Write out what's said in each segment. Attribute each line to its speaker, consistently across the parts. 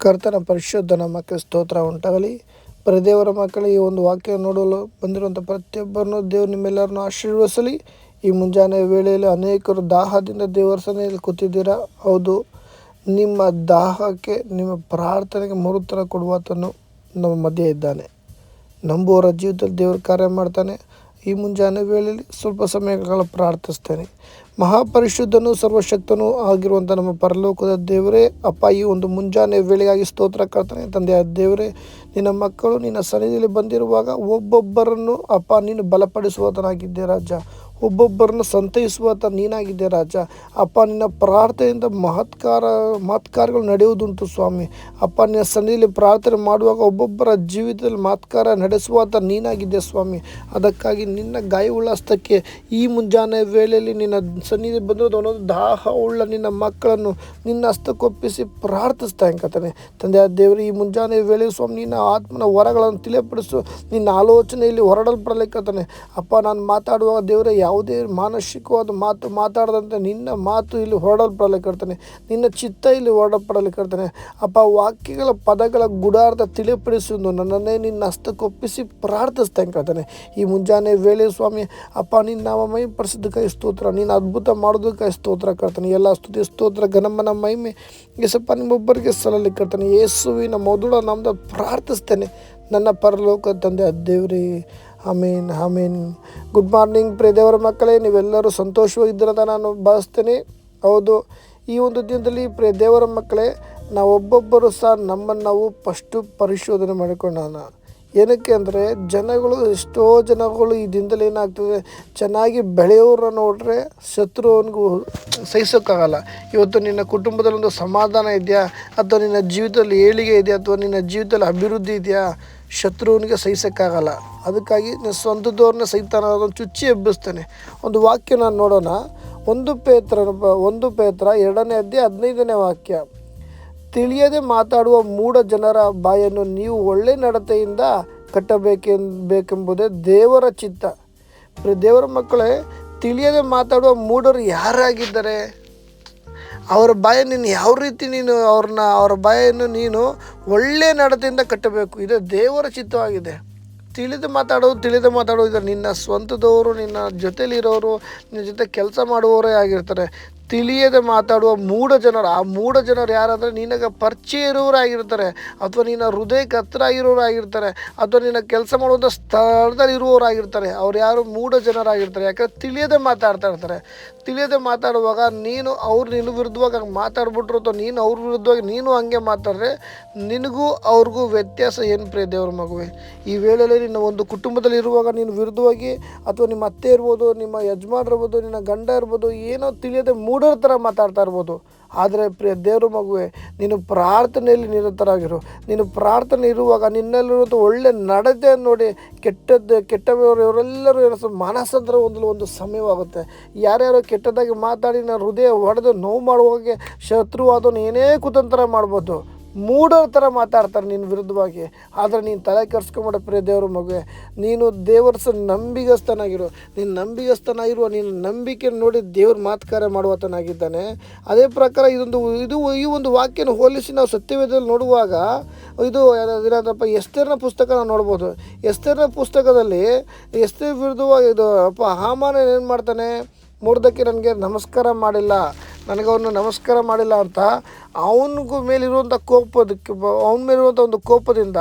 Speaker 1: ಕರ್ತನ ಪರಿಶುದ್ಧ ಮಕ್ಕಳ ಸ್ತೋತ್ರ ಉಂಟಾಗಲಿ. ಪ್ರದೇವರ ಮಕ್ಕಳ ಈ ಒಂದು ವಾಕ್ಯ ನೋಡಲು ಬಂದಿರುವಂಥ ಪ್ರತಿಯೊಬ್ಬರನ್ನು ದೇವರು ನಿಮ್ಮೆಲ್ಲರನ್ನು ಆಶೀರ್ವದಿಸಲಿ. ಈ ಮುಂಜಾನೆ ವೇಳೆಯಲ್ಲಿ ಅನೇಕರು ದಾಹದಿಂದ ದೇವರ ಸನ್ನಿಧಿಯಲ್ಲಿ ಕೂತಿದ್ದೀರಾ? ಹೌದು. ನಿಮ್ಮ ದಾಹಕ್ಕೆ, ನಿಮ್ಮ ಪ್ರಾರ್ಥನೆಗೆ ಮರುತ್ತರ ಕೊಡುವಾತನು ನಮ್ಮ ಮಧ್ಯೆ ಇದ್ದಾನೆ. ನಂಬುವವರ ಜೀವಿತದಲ್ಲಿ ದೇವರು ಕಾರ್ಯ ಮಾಡ್ತಾನೆ. ಈ ಮುಂಜಾನೆ ವೇಳೆಯಲ್ಲಿ ಸ್ವಲ್ಪ ಸಮಯಗಳ ಪ್ರಾರ್ಥಿಸ್ತೇನೆ. ಮಹಾಪರಿಶುದ್ಧನು ಸರ್ವಶಕ್ತನೂ ಆಗಿರುವಂಥ ನಮ್ಮ ಪರಲೋಕದ ದೇವರೇ, ಅಪ್ಪ, ಈ ಒಂದು ಮುಂಜಾನೆ ವೇಳೆಗಾಗಿ ಸ್ತೋತ್ರ ಕರ್ತನೆ ತಂದೆಯ ದೇವರೇ, ನಿನ್ನ ಮಕ್ಕಳು ನಿನ್ನ ಸನ್ನಿಧಿಯಲ್ಲಿ ಬಂದಿರುವಾಗ ಒಬ್ಬೊಬ್ಬರನ್ನು ಅಪ್ಪ ನೀನು ಬಲಪಡಿಸುವತನಾಗಿದ್ದೆ ರಾಜ. ಒಬ್ಬೊಬ್ಬರನ್ನು ಸಂತೈಸುವಂಥ ನೀನಾಗಿದ್ದೆ ರಾಜ. ಅಪ್ಪ, ನಿನ್ನ ಪ್ರಾರ್ಥನೆಯಿಂದ ಮಹತ್ಕಾರ ಮಹತ್ಕಾರಗಳು ನಡೆಯುವುದುಂಟು ಸ್ವಾಮಿ. ಅಪ್ಪ, ನಿನ್ನ ಸನ್ನಿಧಿಯಲ್ಲಿ ಪ್ರಾರ್ಥನೆ ಮಾಡುವಾಗ ಒಬ್ಬೊಬ್ಬರ ಜೀವಿತದಲ್ಲಿ ಮಹತ್ಕಾರ ನಡೆಸುವಂಥ ನೀನಾಗಿದ್ದೆ ಸ್ವಾಮಿ. ಅದಕ್ಕಾಗಿ ನಿನ್ನ ಗಾಯವುಳ್ಳ ಹಸ್ತಕ್ಕೆ ಈ ಮುಂಜಾನೆ ವೇಳೆಯಲ್ಲಿ ನಿನ್ನ ಸನ್ನಿಧಿ ಬಂದಿರೋದು ಒಂದೊಂದು ಉಳ್ಳ ನಿನ್ನ ಮಕ್ಕಳನ್ನು ನಿನ್ನ ಹಸ್ತಕ್ಕೊಪ್ಪಿಸಿ ಪ್ರಾರ್ಥಿಸ್ತಾ ಕತಾನೆ ತಂದೆ ದೇವರು, ಈ ಮುಂಜಾನೆ ವೇಳೆ ಸ್ವಾಮಿ, ನಿನ್ನ ಆತ್ಮನ ವರಗಳನ್ನು ತಿಳಿಯಪಡಿಸು. ನಿನ್ನ ಆಲೋಚನೆಯಲ್ಲಿ ಹೊರಡಲ್ಪಡಲಿಕ್ಕತ್ತಾನೆ ಅಪ್ಪ, ನಾನು ಮಾತಾಡುವಾಗ ದೇವರೇ ಯಾವುದೇ ಮಾನಸಿಕವಾದ ಮಾತು ಮಾತಾಡದಂತೆ ನಿನ್ನ ಮಾತು ಇಲ್ಲಿ ಹೊರಡಲ್ಪಡಲಿಕ್ಕಿರ್ತಾನೆ ನಿನ್ನ ಚಿತ್ತ ಇಲ್ಲಿ ಹೊರಡಲ್ಪಡಲಿಕ್ಕಿರ್ತಾನೆ ಅಪ್ಪ, ವಾಕ್ಯಗಳ ಪದಗಳ ಗುಡಾರ್ಥ ತಿಳಿಪಡಿಸುವುದು ನನ್ನನ್ನೇ ನಿನ್ನ ಹಸ್ತಕ್ಕೊಪ್ಪಿಸಿ ಪ್ರಾರ್ಥಿಸ್ತಾ ಕೇಳ್ತಾನೆ ಈ ಮುಂಜಾನೆ ವೇಳೆ ಸ್ವಾಮಿ, ಅಪ್ಪ, ನಿನ್ನ ನಾಮ ಮೈ ಕೈ ಸ್ತೋತ್ರ ನೀನು ಅದ್ಭುತ ಮಾಡೋದಕ್ಕಾಗಿ ಸ್ತೋತ್ರ ಕೇಳ್ತಾನೆ ಎಲ್ಲ ಸ್ತುತಿ ಸ್ತೋತ್ರ ಗಣಮ್ಮನ ಮಹಿಮೆ ಎಸಪ್ಪ ನಿಮ್ಮೊಬ್ಬರಿಗೆ ಸಲ್ಲಲಿಕ್ಕಿರ್ತಾನೆ ಯೇಸುವಿನ ಮೊದಲ ನಮ್ದು ಪ್ರಾರ್ಥಿಸ್ತೇನೆ. ನನ್ನ ಪರಲೋಕ ತಂದೆ, ದೇವ್ರಿ amen amen. Good morning pray ದೇವರ ಮಕ್ಕಳೇ. ನೀವೆಲ್ಲರೂ ಸಂತೋಷವಾಗಿದ್ದೀರಂತ ನಾನು ಭಾವಿಸ್ತೇನೆ. ಹೌದು, ಈ ಒಂದು ದಿನದಲ್ಲಿ ಪ್ರೇ ದೇವರ ಮಕ್ಕಳೇ ನಾವು ಒಬ್ಬೊಬ್ಬರು ಸಹ ನಮ್ಮನ್ನು ನಾವು ಫಸ್ಟು ಪರಿಶೋಧನೆ ಮಾಡಿಕೊಂಡಾನ ಏನಕ್ಕೆ ಅಂದರೆ, ಜನಗಳು ಎಷ್ಟೋ ಜನಗಳು ಈ ದಿನದಲ್ಲಿ ಏನಾಗ್ತದೆ, ಚೆನ್ನಾಗಿ ಬೆಳೆಯೋರ ನೋಡ್ರೆ ಶತ್ರುವನಿಗೂ ಸಹಿಸೋಕ್ಕಾಗಲ್ಲ. ಇವತ್ತು ನಿನ್ನ ಕುಟುಂಬದಲ್ಲಿ ಒಂದು ಸಮಾಧಾನ ಇದೆಯಾ? ಅಥವಾ ನಿನ್ನ ಜೀವಿತದಲ್ಲಿ ಏಳಿಗೆ ಇದೆಯಾ? ಅಥವಾ ನಿನ್ನ ಜೀವಿತದಲ್ಲಿ ಅಭಿವೃದ್ಧಿ ಇದೆಯಾ? ಶತ್ರುವನಿಗೆ ಸಹಿಸೋಕ್ಕಾಗಲ್ಲ. ಅದಕ್ಕಾಗಿ ಸ್ವಂತದವ್ರನ್ನ ಸಹಿತಾನ ಅದನ್ನು ಚುಚ್ಚಿ ಎಬ್ಬಿಸ್ತಾನೆ. ಒಂದು ವಾಕ್ಯ ನಾನು ನೋಡೋಣ. ಒಂದು ಪೇತ್ರ ಒಂದು ಪೇತ್ರ ಎರಡನೇ ಅಧ್ಯಾಯ ಹದಿನೈದನೇ ವಾಕ್ಯ. ತಿಳಿಯದೆ ಮಾತಾಡುವ ಮೂಢ ಜನರ ಬಾಯನ್ನು ನೀವು ಒಳ್ಳೆ ನಡತೆಯಿಂದ ಕಟ್ಟಬೇಕೆಂಬೇಕೆಂಬುದೇ ದೇವರ ಚಿತ್ತ. ದೇವರ ಮಕ್ಕಳೇ, ತಿಳಿಯದೆ ಮಾತಾಡುವ ಮೂಢರು ಯಾರಾಗಿದ್ದಾರೆ? ಅವರ ಬಾಯ ನೀನು ಯಾವ ರೀತಿ ನೀನು ಅವ್ರನ್ನ ಅವ್ರ ಬಾಯನ್ನು ನೀನು ಒಳ್ಳೆ ನಡತೆಯಿಂದ ಕಟ್ಟಬೇಕು. ಇದು ದೇವರ ಚಿತ್ತವಾಗಿದೆ. ತಿಳಿದು ಮಾತಾಡೋದು ತಿಳಿದು ಮಾತಾಡೋದು ನಿನ್ನ ಸ್ವಂತದವರು, ನಿನ್ನ ಜೊತೆಲಿರೋರು, ನಿನ್ನ ಜೊತೆ ಕೆಲಸ ಮಾಡುವವರೇ ಆಗಿರ್ತಾರೆ. ತಿಳಿಯದೆ ಮಾತಾಡುವ ಮೂಢ ಜನರು. ಆ ಮೂಢ ಜನರು ಯಾರಾದರೆ ನಿನಗೆ ಪರಿಚಯ ಇರುವವರಾಗಿರ್ತಾರೆ, ಅಥವಾ ನಿನ್ನ ಹೃದಯಕ್ಕೆ ಹತ್ರ ಆಗಿರೋರಾಗಿರ್ತಾರೆ ಅಥವಾ ನಿನ್ನ ಕೆಲಸ ಮಾಡುವಂಥ ಸ್ಥಳದಲ್ಲಿ ಇರುವವರಾಗಿರ್ತಾರೆ ಅವ್ರು ಯಾರು ಮೂಢ ಜನರಾಗಿರ್ತಾರೆ. ಯಾಕಂದ್ರೆ ತಿಳಿಯದೆ ಮಾತಾಡ್ತಾ ಇರ್ತಾರೆ. ತಿಳಿಯದೆ ಮಾತಾಡುವಾಗ ನೀನು ಅವ್ರು ನಿನ್ನ ವಿರುದ್ಧವಾಗಿ ಹಂಗೆ ಮಾತಾಡ್ಬಿಟ್ರು ಅಥವಾ ನೀನು ಅವ್ರ ವಿರುದ್ಧವಾಗಿ ನೀನು ಹಂಗೆ ಮಾತಾಡ್ರೆ ನಿನಗೂ ಅವ್ರಿಗೂ ವ್ಯತ್ಯಾಸ ಏನು ಪ್ರಿಯ ದೇವ್ರ ಮಗುವೆ? ಈ ವೇಳೆಯಲ್ಲಿ ನಿನ್ನ ಒಂದು ಕುಟುಂಬದಲ್ಲಿ ಇರುವಾಗ ನೀನು ವಿರುದ್ಧವಾಗಿ ಅಥವಾ ನಿಮ್ಮ ಅತ್ತೆ ಇರ್ಬೋದು, ನಿಮ್ಮ ಯಜಮಾನ್ರಿರ್ಬೋದು ನಿನ್ನ ಗಂಡ ಇರ್ಬೋದು, ಏನೋ ತಿಳಿಯದೆ ಮೂಢರ ಥರ ಮಾತಾಡ್ತಾ ಇರ್ಬೋದು. ಆದರೆ ಪ್ರಿಯ ದೇವ್ರ ಮಗುವೆ, ನೀನು ಪ್ರಾರ್ಥನೆಯಲ್ಲಿ ನಿರತರಾಗಿರು. ನೀನು ಪ್ರಾರ್ಥನೆ ಇರುವಾಗ ನಿನ್ನಲ್ಲಿರುವಂಥ ಒಳ್ಳೆ ನಡತೆ ನೋಡಿ ಕೆಟ್ಟದ್ದು, ಕೆಟ್ಟವರು ಇವರೆಲ್ಲರೂ ಏನೋ ಮಾನಸಂದ್ರ ಒಂದು ಒಂದು ಸಮಯವಾಗುತ್ತೆ. ಯಾರ್ಯಾರೋ ಕೆಟ್ಟದಾಗಿ ಮಾತಾಡಿ ನಾನು ಹೃದಯ ಹೊಡೆದು ನೋವು ಮಾಡುವಾಗೆ ಶತ್ರುವಾದವನು ಏನೇ ಕುತಂತ್ರ ಮಾಡ್ಬೋದು. ಮೂಢರ ಥರ ಮಾತಾಡ್ತಾರೆ ನಿನ್ನ ವಿರುದ್ಧವಾಗಿ. ಆದರೆ ನೀನು ತಲೆ ಕರ್ಸ್ಕೊಂಬಿಡೋ ಪ್ರಿಯ ದೇವ್ರ ಮಗುವೆ. ನೀನು ದೇವರ ಸ ನಂಬಿಗಸ್ತನಾಗಿರು. ನೀನು ನಂಬಿಗಸ್ತನಾಗಿರುವ ನೀನು ನಂಬಿಕೆ ನೋಡಿ ದೇವ್ರ ಮಾತುಕಾರ ಮಾಡುವತನಾಗಿದ್ದಾನೆ. ಅದೇ ಪ್ರಕಾರ ಇದೊಂದು, ಇದು ಈ ಒಂದು ವಾಕ್ಯನ ಹೋಲಿಸಿ ನಾವು ಸತ್ಯವೇದದಲ್ಲಿ ನೋಡುವಾಗ ಇದು ಏನಾದ್ರಪ್ಪ ಎಸ್ತೇರ್ನ ಪುಸ್ತಕ ನಾವು ನೋಡ್ಬೋದು. ಎಸ್ತೇರ್ನ ಪುಸ್ತಕದಲ್ಲಿ ಎಸ್ತೇ ವಿರುದ್ಧವಾಗಿ ಇದು ಅಪ್ಪ ಹಾಮಾನ ಏನು ಮಾಡ್ತಾನೆ? ಮೂರ್ದಕ್ಕೆ ನನಗೆ ನಮಸ್ಕಾರ ಮಾಡಿಲ್ಲ. ನನಗೆ ನಮಸ್ಕಾರ ಮಾಡಿಲ್ಲ ಅಂತ ಅವನಿಗೂ ಮೇಲಿರುವಂಥ ಕೋಪದಕ್ಕೆ ಅವನ ಮೇಲಿರುವಂಥ ಒಂದು ಕೋಪದಿಂದ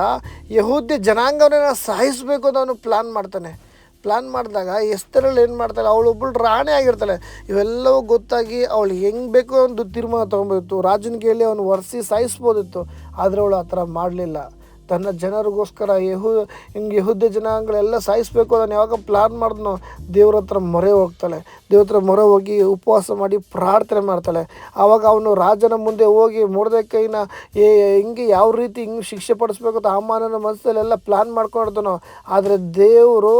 Speaker 1: ಯಹೂದ್ಯ ಜನಾಂಗವನ್ನ ಸಾಯಿಸಬೇಕು ಅಂತ ಅವನು ಪ್ಲ್ಯಾನ್ ಮಾಡ್ತಾನೆ. ಪ್ಲ್ಯಾನ್ ಮಾಡಿದಾಗ ಎಷ್ಟರಲ್ಲಿ ಏನು ಮಾಡ್ತಾಳೆ? ಅವಳೊಬ್ಬಳು ರಾಣಿ ಆಗಿರ್ತಾಳೆ. ಇವೆಲ್ಲವೂ ಗೊತ್ತಾಗಿ ಅವಳು ಹೆಂಗೆ ಬೇಕೋ ಒಂದು ತೀರ್ಮಾನ ತೊಗೊಬೋದಿತ್ತು ರಾಜನ ಕೇಳಿ ಅವನು ಒರೆಸಿ ಸಾಯಿಸ್ಬೋದಿತ್ತು. ಆದರೆ ಅವಳು ಆ ಥರ ಮಾಡಲಿಲ್ಲ. ತನ್ನ ಜನರಿಗೋಸ್ಕರ ಯಹು, ಹಿಂಗೆ ಯಹುದ್ಯ ಜನಾಂಗಳೆಲ್ಲ ಸಾಯಿಸಬೇಕು ಅದನ್ನು ಯಾವಾಗ ಪ್ಲಾನ್ ಮಾಡಿದ್ನೋ, ದೇವ್ರ ಹತ್ರ ಮೊರೆ ಹೋಗ್ತಾಳೆ. ದೇವ್ರ ಹತ್ರ ಮೊರೆ ಹೋಗಿ ಉಪವಾಸ ಮಾಡಿ ಪ್ರಾರ್ಥನೆ ಮಾಡ್ತಾಳೆ. ಆವಾಗ ಅವನು ರಾಜನ ಮುಂದೆ ಹೋಗಿ ಕೈನ ಏ, ಹಿಂಗೆ ಯಾವ ರೀತಿ ಹಿಂಗೆ ಶಿಕ್ಷೆ ಪಡಿಸ್ಬೇಕು ಅಂತ ಅಮ್ಮನ ಮನಸ್ಸಲ್ಲೆಲ್ಲ ಪ್ಲ್ಯಾನ್ ಮಾಡ್ಕೊಂಡಿರ್ತಾನೋ ಆದರೆ ದೇವರು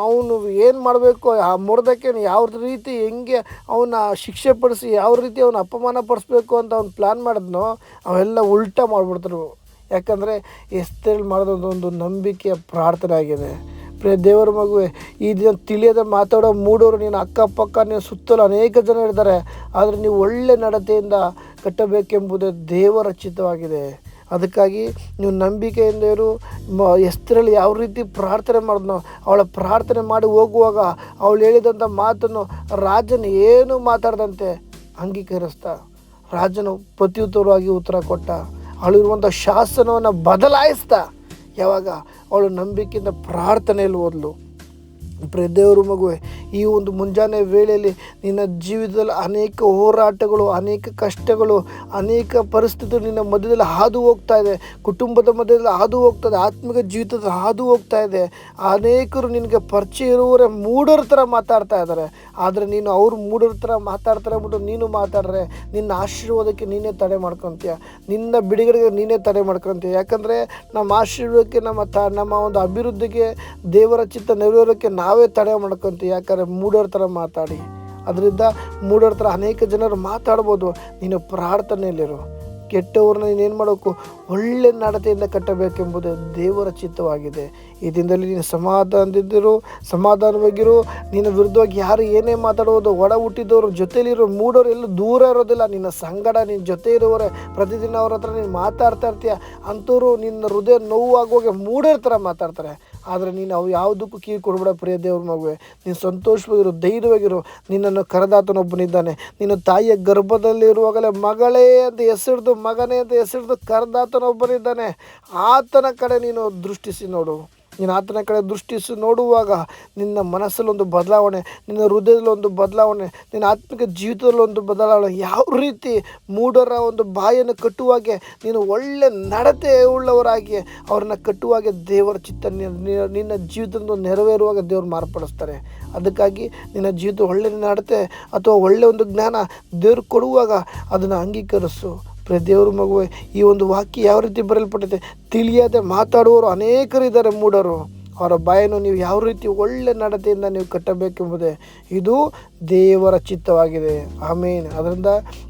Speaker 1: ಅವನು ಏನು ಮಾಡಬೇಕು, ಆ ಮುರ್ದಕ್ಕೆ ಯಾವ ರೀತಿ ಹೆಂಗೆ ಅವನ್ನ ಶಿಕ್ಷೆ ಪಡಿಸಿ ಯಾವ ರೀತಿ ಅವನ ಅಪಮಾನ ಪಡಿಸ್ಬೇಕು ಅಂತ ಅವ್ನು ಪ್ಲ್ಯಾನ್ ಮಾಡಿದ್ನೋ, ಅವೆಲ್ಲ ಉಲ್ಟಾ ಮಾಡಿಬಿಡ್ತಾರೆ ಯಾಕಂದರೆ ಎಸ್ತೇಳಿ ಮಾಡೋದೊಂದು ನಂಬಿಕೆಯ ಪ್ರಾರ್ಥನೆ ಆಗಿದೆ. ಪ್ರೇ ದೇವರ ಮಗುವೆ, ಈ ದಿನ ತಿಳಿಯದೆ ಮಾತಾಡೋ ಮೂಡೋರು ನೀನು ಅಕ್ಕಪಕ್ಕ ನೀನು ಸುತ್ತಲೂ ಅನೇಕ ಜನ ಇರ್ತಾರೆ ಆದರೆ ನೀವು ಒಳ್ಳೆ ನಡತೆಯಿಂದ ಕಟ್ಟಬೇಕೆಂಬುದೇ ದೇವರ ಚಿತ್ತವಾಗಿದೆ. ಅದಕ್ಕಾಗಿ ನೀವು ನಂಬಿಕೆಯಿಂದ ಇರು. ಎಸ್ತರಲ್ಲಿ ಯಾವ ರೀತಿ ಪ್ರಾರ್ಥನೆ ಮಾಡಿದ್ನೋ, ಅವಳ ಪ್ರಾರ್ಥನೆ ಮಾಡಿ ಹೋಗುವಾಗ ಅವಳು ಹೇಳಿದಂಥ ಮಾತನ್ನು ರಾಜನ ಏನು ಮಾತಾಡ್ದಂತೆ ಅಂಗೀಕರಿಸ್ತಾ, ರಾಜನು ಪ್ರತ್ಯುತ್ತರವಾಗಿ ಉತ್ತರ ಕೊಟ್ಟ. ಅವಳಿರುವಂಥ ಶಾಸನವನ್ನು ಬದಲಾಯಿಸ್ತಾ ಯಾವಾಗ ಅವಳು ನಂಬಿಕೆಯಿಂದ ಪ್ರಾರ್ಥನೆಯಲ್ಲಿ ಓದಲು. ಪ್ರ ದೇವರು ಮಗುವೆ, ಈ ಒಂದು ಮುಂಜಾನೆ ವೇಳೆಯಲ್ಲಿ ನಿನ್ನ ಜೀವಿತದಲ್ಲಿ ಅನೇಕ ಹೋರಾಟಗಳು, ಅನೇಕ ಕಷ್ಟಗಳು, ಅನೇಕ ಪರಿಸ್ಥಿತಿಗಳು ನಿನ್ನ ಮಧ್ಯದಲ್ಲಿ ಹಾದು ಹೋಗ್ತಾ ಇದೆ. ಕುಟುಂಬದ ಮಧ್ಯದಲ್ಲಿ ಹಾದು ಹೋಗ್ತದೆ ಆತ್ಮಿಕ ಜೀವಿತದಲ್ಲಿ ಹಾದು ಹೋಗ್ತಾ ಇದೆ. ಅನೇಕರು ನಿನಗೆ ಪರಿಚಯ ಇರುವವರೇ ಮೂಢರ ಥರ ಮಾತಾಡ್ತಾ ಇದ್ದಾರೆ. ಆದರೆ ನೀನು ಅವ್ರು ಮೂಡರ ಥರ ಮಾತಾಡ್ತಾರೆ ಬಿಟ್ಟು ನೀನು ಮಾತಾಡ್ರೆ, ನಿನ್ನ ಆಶೀರ್ವಾದಕ್ಕೆ ನೀನೇ ತಡೆ ಮಾಡ್ಕೊತೀಯ? ನಿನ್ನ ಬಿಡುಗಡೆಗೆ ನೀನೇ ತಡೆ ಮಾಡ್ಕೊತೀಯ? ಯಾಕಂದರೆ ನಮ್ಮ ಆಶೀರ್ವಾದಕ್ಕೆ, ನಮ್ಮ ತ, ನಮ್ಮ ಒಂದು ಅಭಿವೃದ್ಧಿಗೆ, ದೇವರ ಚಿತ್ತ ನೆರವೇರೋಕ್ಕೆ ನಾವೇ ತಡೆ ಮಾಡ್ಕೊತೀವಿ ಯಾಕಂದರೆ ಮೂಢರ ಥರ ಮಾತಾಡಿ. ಅದರಿಂದ ಮೂಢರ ಥರ ಅನೇಕ ಜನರು ಮಾತಾಡ್ಬೋದು. ನೀನು ಪ್ರಾರ್ಥನೆಯಲ್ಲಿರು. ಕೆಟ್ಟವ್ರನ್ನ ನೀನೇನು ಮಾಡಬೇಕು ಒಳ್ಳೆ ನಡತೆಯಿಂದ ಕಟ್ಟಬೇಕೆಂಬುದು ದೇವರ ಚಿತ್ತವಾಗಿದೆ. ಈ ದಿನದಲ್ಲಿ ನೀನು ಸಮಾಧಾನದಿದ್ದರು ಸಮಾಧಾನವಾಗಿರು. ನಿನ್ನ ವಿರುದ್ಧವಾಗಿ ಯಾರು ಏನೇ ಮಾತಾಡುವುದು ಒಡ ಹುಟ್ಟಿದವರು, ಜೊತೆಲಿರೋ ಮೂಡೋರು ಎಲ್ಲೂ ದೂರ ಇರೋದಿಲ್ಲ. ನಿನ್ನ ಸಂಗಡ, ನಿನ್ನ ಜೊತೆ ಇರುವವರೇ ಪ್ರತಿದಿನ ಅವ್ರ ಹತ್ರ ನೀನು ಮಾತಾಡ್ತಾ ಇರ್ತೀಯ. ಅಂಥವ್ರು ನಿನ್ನ ಹೃದಯ ನೋವಾಗುವಾಗ ಮೂಡೋರ ಥರ ಮಾತಾಡ್ತಾರೆ. ಆದರೆ ನೀನು ಅವು ಯಾವುದಕ್ಕೂ ಕಿವಿ ಕೊಡಬೇಡ ಪ್ರಿಯ ದೇವ್ರ ಮಗುವೆ. ನೀನು ಸಂತೋಷವಾಗಿರು, ಧೈರ್ಯವಾಗಿರು, ನಿನ್ನನ್ನು ಕರೆದಾತನೊಬ್ಬನಿದ್ದಾನೆ. ನಿನ್ನ ತಾಯಿಯ ಗರ್ಭದಲ್ಲಿರುವಾಗಲೇ ಮಗಳೇ ಅಂತ ಹೆಸರಿದು ಮಗನೇ ಅಂತ ಹೆಸರಿದು ಕರೆದಾತನೊಬ್ಬನಿದ್ದಾನೆ. ಆತನ ಕಡೆ ನೀನು ದೃಷ್ಟಿಸಿ ನೋಡು. ನೀನು ಆತನ ಕಡೆ ದೃಷ್ಟಿಸಿ ನೋಡುವಾಗ ನಿನ್ನ ಮನಸ್ಸಲ್ಲಿ ಒಂದು ಬದಲಾವಣೆ, ನಿನ್ನ ಹೃದಯದಲ್ಲಿ ಒಂದು ಬದಲಾವಣೆ, ನಿನ್ನ ಆತ್ಮಿಕ ಜೀವಿತದಲ್ಲಿ ಒಂದು ಬದಲಾವಣೆ, ಯಾವ ರೀತಿ ಮೂಢರ ಒಂದು ಬಾಯನ್ನು ಕಟ್ಟುವಾಗೆ ನೀನು ಒಳ್ಳೆ ನಡತೆ ಉಳ್ಳವರಾಗಿ ಅವ್ರನ್ನ ಕಟ್ಟುವಾಗೆ ದೇವರ ಚಿತ್ತ ನಿನ್ನ ಜೀವಿತದ ನೆರವೇರುವಾಗ ದೇವರು ಮಾರ್ಪಡಿಸ್ತಾರೆ. ಅದಕ್ಕಾಗಿ ನಿನ್ನ ಜೀವಿತ ಒಳ್ಳೆ ನಡತೆ ಅಥವಾ ಒಳ್ಳೆ ಒಂದು ಜ್ಞಾನ ದೇವ್ರು ಕೊಡುವಾಗ ಅದನ್ನು ಅಂಗೀಕರಿಸು. ದೇವ್ರ ಮಗುವೆ, ಈ ಒಂದು ವಾಕ್ಯ ಯಾವ ರೀತಿ ಬರಲ್ಪಟ್ಟಿದೆ ತಿಳಿಯದೆ ಮಾತಾಡುವವರು ಅನೇಕರಿದ್ದಾರೆ ಮೂಡರು ಅವರ ಬಾಯನ್ನು ನೀವು ಯಾವ ರೀತಿ ಒಳ್ಳೆ ನಡತೆಯಿಂದ ನೀವು ಕಟ್ಟಬೇಕೆಂಬುದೇ ಇದು ದೇವರ ಚಿತ್ತವಾಗಿದೆ. ಆಮೇನ್. ಅದರಿಂದ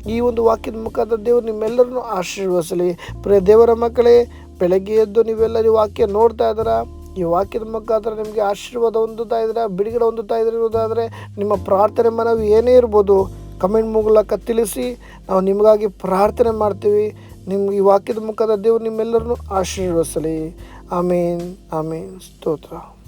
Speaker 1: ಈ ಒಂದು ವಾಕ್ಯದ ಮುಖಾಂತರ ದೇವರು ನಿಮ್ಮೆಲ್ಲರನ್ನು ಆಶೀರ್ವದಿಸಲಿ. ಪ್ರಿಯ ದೇವರ ಮಕ್ಕಳೇ, ಬೆಳಗ್ಗೆ ಎದ್ದು ನೀವೆಲ್ಲರೂ ವಾಕ್ಯ ನೋಡ್ತಾ ಇದ್ದೀರಾ? ಈ ವಾಕ್ಯದ ಮುಖಾಂತರ ನಿಮಗೆ ಆಶೀರ್ವಾದ ಹೊಂದುತ್ತಾ ಇದ್ದೀರಾ? ಬಿಡುಗಡೆ ಹೊಂದುತ್ತಾ ಇರುವುದಾದರೆ ನಿಮ್ಮ ಪ್ರಾರ್ಥನೆ ಮನವಿ ಏನೇ ಇರ್ಬೋದು. ಕಮೆಂಟ್ ಮೂಲಕ ತಿಳಿಸಿ ನಾವು ನಿಮಗಾಗಿ ಪ್ರಾರ್ಥನೆ ಮಾಡ್ತೀವಿ. ನಿಮ್ಗೆ ಈ ವಾಕ್ಯದ ಮುಖದ ದೇವರು ನಿಮ್ಮೆಲ್ಲರನ್ನು ಆಶೀರ್ವದಿಸಲಿ. ಆಮೇನ್ ಆಮೇನ್. ಸ್ತೋತ್ರ.